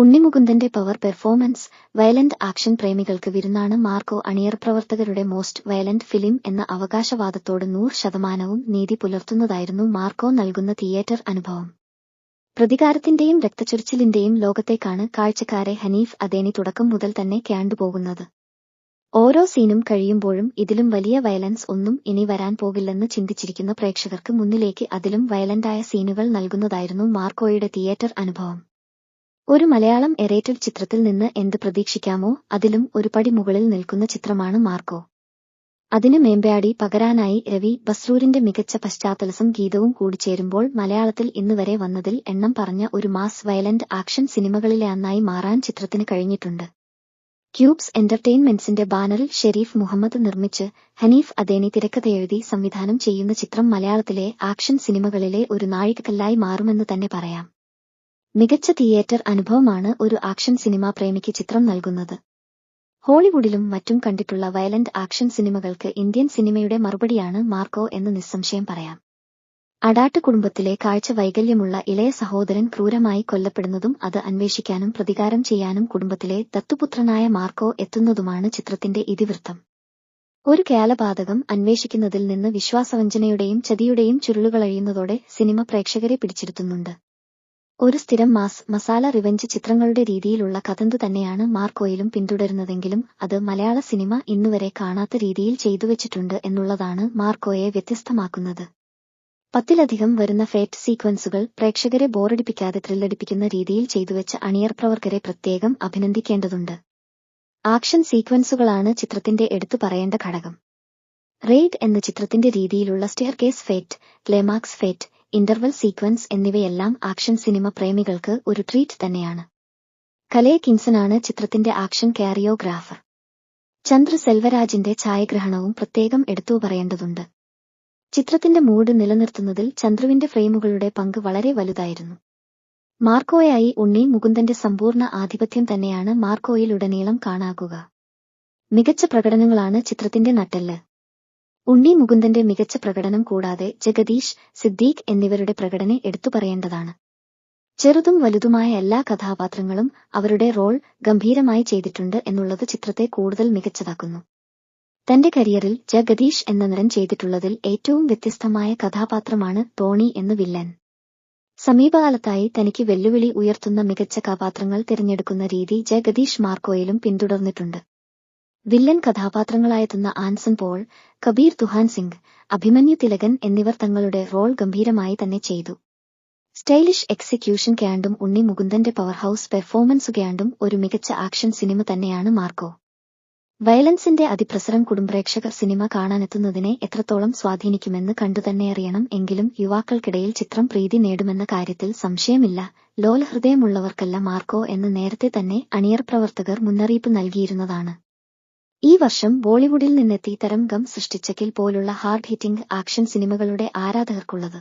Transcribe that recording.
ഉണ്ണിമുകുന്ദന്റെ power performance violent action പ്രേമികൾക്ക് വിരുന്നാണ് Marco അണിയർ പ്രവർത്തകരുടെ മോസ്റ്റ് വയലന്റ് ഫിലിം എന്ന അവകാശവാദത്തോട് നൂറ് ശതമാനവും നീതി പുലർത്തുന്നതായിരുന്നു മാർക്കോ നൽകുന്ന തിയേറ്റർ അനുഭവം. പ്രതികാരത്തിന്റെയും രക്തചൊരിച്ചിലിന്റെയും ലോകത്തേക്കാണ് കാഴ്ചക്കാരെ ഹനീഫ് അദേനി തുടക്കം മുതൽ തന്നെ ക്യാണ്ടുപോകുന്നത് ഓരോ സീനും കഴിയുമ്പോഴും ഇതിലും വലിയ വയലൻസ് ഒന്നും ഇനി വരാൻ പോകില്ലെന്ന് ചിന്തിച്ചിരിക്കുന്ന പ്രേക്ഷകർക്ക് മുന്നിലേക്ക് അതിലും വയലന്റായ സീനുകൾ നൽകുന്നതായിരുന്നു മാർക്കോയുടെ തിയേറ്റർ അനുഭവം. ഒരു മലയാളം എറേറ്റഡ് ചിത്രത്തിൽ നിന്ന് എന്ത് പ്രതീക്ഷിക്കാമോ അതിലും ഒരു പടി മുകളിൽ നിൽക്കുന്ന ചിത്രമാണ് മാർക്കോ. അതിന് മേമ്പയാടി പകരാനായി രവി ബസ്രൂരിന്റെ മികച്ച പശ്ചാത്തല സംഗീതവും കൂടിച്ചേരുമ്പോൾ മലയാളത്തിൽ ഇന്നുവരെ വന്നതിൽ എണ്ണം പറഞ്ഞ ഒരു മാസ് വയലന്റ് ആക്ഷൻ സിനിമകളിലെ അന്നായി മാറാൻ ചിത്രത്തിന് കഴിഞ്ഞിട്ടുണ്ട്. ക്യൂബ്സ് എന്റർടൈൻമെന്റ്സിന്റെ ബാനറിൽ ഷെരീഫ് മുഹമ്മദ് നിർമ്മിച്ച് ഹനീഫ് അദേനി തിരക്കഥയെഴുതി സംവിധാനം ചെയ്യുന്ന ചിത്രം മലയാളത്തിലെ ആക്ഷൻ സിനിമകളിലെ ഒരു നാഴികക്കല്ലായി മാറുമെന്ന് തന്നെ പറയാം. മികച്ച തിയേറ്റർ അനുഭവമാണ് ഒരു ആക്ഷൻ സിനിമ പ്രേമിക്ക് ചിത്രം നൽകുന്നത്. ഹോളിവുഡിലും മറ്റും കണ്ടിട്ടുള്ള വയലന്റ് ആക്ഷൻ സിനിമകൾക്ക് ഇന്ത്യൻ സിനിമയുടെ മറുപടിയാണ് മാർക്കോ എന്ന് നിസ്സംശയം പറയാം. അടാട്ട് കുടുംബത്തിലെ കാഴ്ച വൈകല്യമുള്ള ഇളയ സഹോദരൻ ക്രൂരമായി കൊല്ലപ്പെടുന്നതും അത് അന്വേഷിക്കാനും പ്രതികാരം ചെയ്യാനും കുടുംബത്തിലെ ദത്തുപുത്രനായ മാർക്കോ എത്തുന്നതുമാണ് ചിത്രത്തിന്റെ ഇതിവൃത്തം. ഒരു കേലപാതകം അന്വേഷിക്കുന്നതിൽ നിന്ന് വിശ്വാസവഞ്ചനയുടെയും ചതിയുടെയും ചുരുളുകളഴിയുന്നതോടെ സിനിമ പ്രേക്ഷകരെ പിടിച്ചിരുത്തുന്നുണ്ട്. ഒരു സ്ഥിരം മാസ് മസാല റിവഞ്ച് ചിത്രങ്ങളുടെ രീതിയിലുള്ള കഥന്തു തന്നെയാണ് മാർക്കോയിലും പിന്തുടരുന്നതെങ്കിലും അത് മലയാള സിനിമ ഇന്നുവരെ കാണാത്ത രീതിയിൽ ചെയ്തു ചെയ്തുവച്ചിട്ടുണ്ട് എന്നുള്ളതാണ് മാർക്കോയെ വ്യത്യസ്തമാക്കുന്നത്. പത്തിലധികം വരുന്ന ഫേറ്റ് സീക്വൻസുകൾ പ്രേക്ഷകരെ ബോറടിപ്പിക്കാതെ ത്രില്ലടിപ്പിക്കുന്ന രീതിയിൽ ചെയ്തുവെച്ച അണിയർ പ്രവർത്തകരെ പ്രത്യേകം അഭിനന്ദിക്കേണ്ടതുണ്ട്. ആക്ഷൻ സീക്വൻസുകളാണ് ചിത്രത്തിന്റെ എടുത്തു പറയേണ്ട ഘടകം. റെയ്ഡ് എന്ന ചിത്രത്തിന്റെ രീതിയിലുള്ള staircase fight climax fight interval sequence എന്നിവയെല്ലാം ആക്ഷൻ സിനിമ പ്രേമികൾക്ക് ഒരു ട്രീറ്റ് തന്നെയാണ്. കലേ കിൻസനാണ് ചിത്രത്തിന്റെ ആക്ഷൻ കാരിയോഗ്രാഫർ ചന്ദ്ര സെൽവരാജിന്റെ ഛായഗ്രഹണവും പ്രത്യേകം എടുത്തു പറയേണ്ടതുണ്ട്. ചിത്രത്തിന്റെ മൂഡ് നിലനിർത്തുന്നതിൽ ചന്ദ്രുവിന്റെ ഫ്രെയിമുകളുടെ പങ്ക് വളരെ വലുതായിരുന്നു. മാർക്കോയായി ഉണ്ണി മുകുന്ദന്റെ സമ്പൂർണ ആധിപത്യം തന്നെയാണ് മാർക്കോയിലുടനീളം കാണാകുക. മികച്ച പ്രകടനങ്ങളാണ് ചിത്രത്തിന്റെ നട്ടെല്ല്. ഉണ്ണി മുകുന്ദന്റെ മികച്ച പ്രകടനം കൂടാതെ ജഗദീഷ് സിദ്ദീഖ് എന്നിവരുടെ പ്രകടനം എടുത്തു പറയേണ്ടതാണ്. ചെറുതും വലുതുമായ എല്ലാ കഥാപാത്രങ്ങളും അവരുടെ റോൾ ഗംഭീരമായി ചെയ്തിട്ടുണ്ട് എന്നുള്ളത് ചിത്രത്തെ കൂടുതൽ മികച്ചതാക്കുന്നു. തന്റെ കരിയറിൽ ജഗദീഷ് എന്ന നടൻ ചെയ്തിട്ടുള്ളതിൽ ഏറ്റവും വ്യത്യസ്തമായ കഥാപാത്രമാണ് ടോണി എന്ന വില്ലൻ. സമീപകാലത്തായി തനിക്ക് വെല്ലുവിളി ഉയർത്തുന്ന മികച്ച കഥാപാത്രങ്ങൾ തിരഞ്ഞെടുക്കുന്ന രീതി ജഗദീഷ് മാർക്കോയിലും പിന്തുടർന്നിട്ടുണ്ട്. വില്ലൻ കഥാപാത്രങ്ങളായെത്തുന്ന ആൻസൺ പോൾ കബീർ തുഹാൻ സിംഗ് അഭിമന്യു തിലകൻ എന്നിവർ തങ്ങളുടെ റോൾ ഗംഭീരമായി തന്നെ ചെയ്തു. സ്റ്റൈലിഷ് എക്സിക്യൂഷൻ ക്യാണ്ടും ഉണ്ണി മുകുന്ദന്റെ പവർ ഹൌസ് പെർഫോമൻസ് ക്യാണ്ടും ഒരു മികച്ച ആക്ഷൻ സിനിമ തന്നെയാണ് മാർക്കോ. വയലൻസിന്റെ അതിപ്രസരം കുടുംബപ്രേക്ഷകർ സിനിമ കാണാനെത്തുന്നതിനെ എത്രത്തോളം സ്വാധീനിക്കുമെന്ന് കണ്ടുതന്നെ അറിയണം എങ്കിലും യുവാക്കൾക്കിടയിൽ ചിത്രം പ്രീതി നേടുമെന്ന കാര്യത്തിൽ സംശയമില്ല. ലോലഹൃദയമുള്ളവർക്കല്ല മാർക്കോ എന്ന് നേരത്തെ തന്നെ അണിയർ പ്രവർത്തകർ മുന്നറിയിപ്പ് നൽകിയിരുന്നതാണ്. ഈ വർഷം ബോളിവുഡിൽ നിന്നെത്തി തരംഗം സൃഷ്ടിച്ച കിൽ പോലുള്ള ഹാർഡ് ഹിറ്റിംഗ് ആക്ഷൻ സിനിമകളുടെ ആരാധകർക്കുള്ളത്.